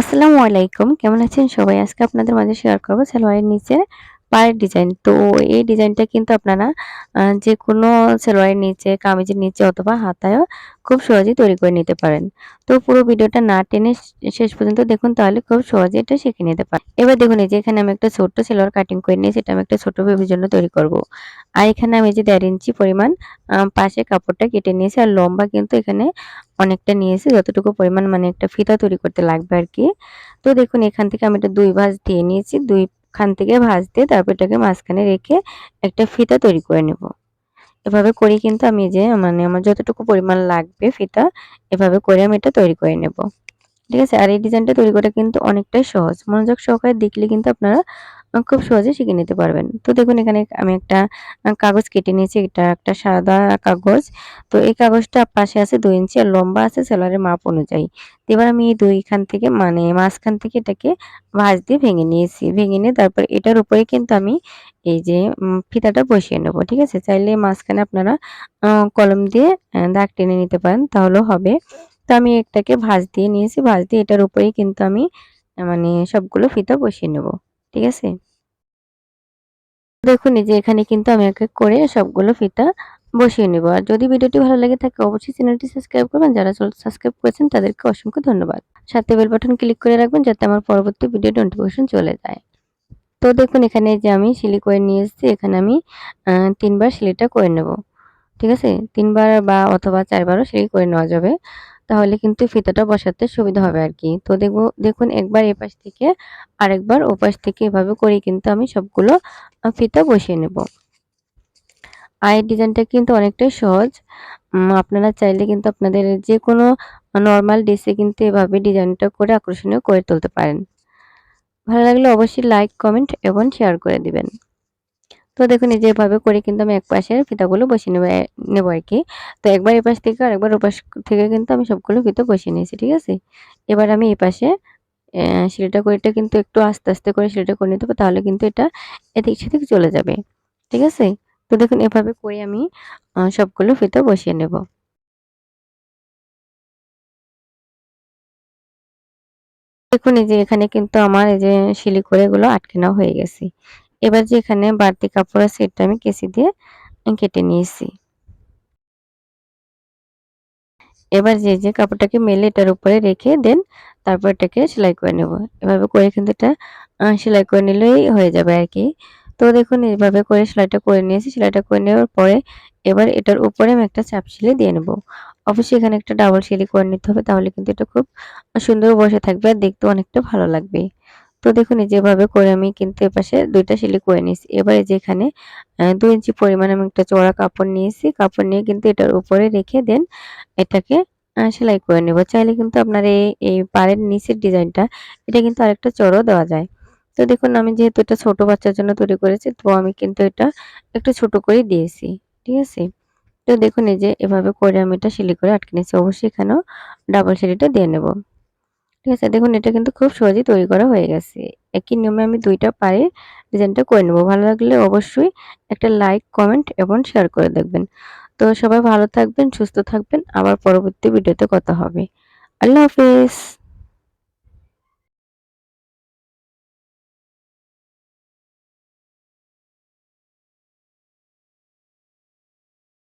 আসসালামু আলাইকুম। কেমন আছেন সবাই? আজকে আপনাদের মাঝে শেয়ার করব সালোয়ারের নিচে পায়ের ডিজাইন তো এই ডিজাইনটা কিন্তু আপনারা যে কোনো সালোয়ারের নিচে, কামিজের নিচে অথবা হাতায়ও খুব সহজেই তৈরি করে নিতে পারেন। তো পুরো ভিডিওটা না টেনে শেষ পর্যন্ত দেখুন, তাহলে খুব সহজে এটা শিখে নিতে পারেন। এবার দেখুন, এই যে এখানে আমি একটা ছোট্ট সালোয়ার কাটিং করে নিয়েছি এটা আমি একটা ছোট বেবির জন্য তৈরি করব। আর এখানে আমি যে দেড় ইঞ্চি পরিমাণ পাশে কাপড়টা কেটে নিয়েছি, আর লম্বা কিন্তু এখানে অনেকটা নিয়েছি, যতটুকু পরিমাণ মানে একটা ফিতা তৈরি করতে লাগবে আর কি। তো দেখুন, এখান থেকে আমি এটা দুই ভাঁজ দিয়ে নিয়েছি, দুই খান থেকে ভাজতে তারপর এটাকে মাঝখানে রেখে একটা ফিতা তৈরি করে নেব। এভাবে করে কিন্তু আমি যে মানে আমার যতটুকু পরিমাণ লাগবে ফিতা, এভাবে করে আমি এটা তৈরি করে নেব। ঠিক আছে? আর এই ডিজাইনটা তৈরি করা কিন্তু অনেকটাই সহজ। মনোযোগ সহকারে দেখলে কিন্তু আপনারা খুব সহজে শিখে নিতে পারবেন। তো দেখুন, এখানে আমি একটা কাগজ কেটে নিয়েছি। এটা একটা সাদা কাগজ। তো এই কাগজটা পাশে আছে দুই ইঞ্চি আর লম্বা আছে সেলারের মাপ অনুযায়ী। এবার আমি এই দুইখান থেকে মানে মাঝখান থেকে এটাকে ভাঁজ দিয়ে ভেঙে নিয়েছি। ভেঙে নিয়ে তারপর এটার উপরে কিন্তু আমি এই যে ফিতাটা বসিয়ে নেব, ঠিক আছে? চাইলে মাঝখানে আপনারা কলম দিয়ে দাগ টেনে নিতে পারেন, তাহলেও হবে। তো আমি একটাকে ভাঁজ দিয়ে নিয়েছি। ভাঁজ দিয়ে এটার উপরেই কিন্তু আমি মানে সবগুলো ফিতা বসিয়ে নেব, ঠিক আছে? দেখুন, এই যে এখানে কিন্তু আমি এক এক করে সবগুলো ফিতা বসিয়ে নেব। আর যদি ভিডিওটি ভালো লাগে থাকে, অবশ্যই চ্যানেলটি সাবস্ক্রাইব করবেন। যারা সাবস্ক্রাইব করেছেন, তাদেরকে অসংখ্য ধন্যবাদ। সাথে বেল বাটন ক্লিক করে রাখবেন, যাতে আমার পরবর্তী ভিডিও নোটিফিকেশন চলে যায়। তো দেখুন, এখানে যে আমি সিলি করে নিয়ে এসেছি, এখানে আমি তিনবার সিলিটা করে নেব। ঠিক আছে? তিনবার বা অথবা চারবারও সিলি করে নেওয়া যাবে। তাহলে কিন্তু ফিতাটা বসাতে সুবিধা হবে আর কি। তো দেখব, দেখুন একবার এপাশ থেকে আরেকবার ওপাশ থেকে এভাবে করে কিন্তু আমি সবগুলো ফিতা বসিয়ে নেব। এই ডিজাইনটা কিন্তু অনেকটাই সহজ। আপনারা চাইলে কিন্তু আপনাদের যে কোনো নর্মাল ড্রেসে কিন্তু এভাবে ডিজাইনটা করে আকর্ষণীয় করে তুলতে পারেন। ভালো লাগলে অবশ্যই লাইক কমেন্ট এবং শেয়ার করে দিবেন। তো দেখুন, এই যেভাবে করে কিন্তু আমি এক পাশের ফিতাগুলো বসিয়ে নেব নেব আর কি। তো একবার এ পাশ থেকে আর একবার ওপাশ থেকে কিন্তু আমি সবগুলো ফিতা বসিয়ে নিয়েছি, ঠিক আছে? এবার আমি এই পাশে সিলিটা করে এটা কিন্তু একটু আস্তে আস্তে করে সিলিটা করে নিতে হবে, তাহলে কিন্তু এটা এদিক সেদিক চলে যাবে, ঠিক আছে? তো দেখুন, এভাবে করে আমি সবগুলো ফিতা বসিয়ে নেব। দেখুন, এই যে এখানে কিন্তু আমার এই যে শিলি করে এগুলো আটকে নেওয়া হয়ে গেছে। এবার যে এখানে বাড়তি কাপড় আছে, এটা আমি কেসি দিয়ে কেটে নিয়েছি। এবার যে যে কাপড়টাকে মেলে এটার উপরে রেখে দেন, তারপর এটাকে সেলাই করে নেব। এভাবে করে কিন্তু এটা সেলাই করে নিলেই হয়ে যাবে আর কি। তো দেখুন এইভাবে করে সেলাইটা করে নিয়েছি। সেলাইটা করে নেওয়ার পরে এবার এটার উপরে আমি একটা চাপ সেলাই দিয়ে নেব। অবশ্যই এখানে একটা ডাবল সেলাই করে নিতে হবে, তাহলে কিন্তু এটা খুব সুন্দর বসে থাকবে আর দেখতে অনেকটা ভালো লাগবে। তো দেখুন যেভাবে করে আমি কিন্তু এপাশে দুইটা সেলাই করে নিয়েছি। এবারে যেখানে দুই ইঞ্চি পরিমাণ আমি একটা চড়া কাপড় নিয়েছি। কাপড় নিয়ে কিন্তু এটার উপরে রেখে দেন এটাকে সেলাই করে নেব। চাইলে কিন্তু আপনার এই এই পাড়ের নিচের ডিজাইনটা, এটা কিন্তু আরেকটা চড়ও দেওয়া যায়। তো দেখুন, আমি যেহেতু এটা ছোট বাচ্চার জন্য তৈরি করেছি, তো আমি কিন্তু এটা একটু ছোট করে দিয়েছি, ঠিক আছে? তো দেখুন, এই যে এভাবে করে আমি এটা সেলাই করে আটকে নিয়েছি। অবশ্যই এখানেও ডাবল সেলাইটা দিয়ে নেব। ঠিক আছে, দেখুন, এটা কিন্তু খুব সহজেই তৈরি করা হয়ে গেছে। একই নিয়মে আমি দুইটা পায়ে ডিজাইনটা করে নেব। ভালো লাগলে অবশ্যই একটা লাইক, কমেন্ট এবং শেয়ার করে দেখবেন। তো সবাই ভালো থাকবেন, সুস্থ থাকবেন। আবার পরবর্তী ভিডিওতে কথা হবে। আল্লাহ হাফিজ।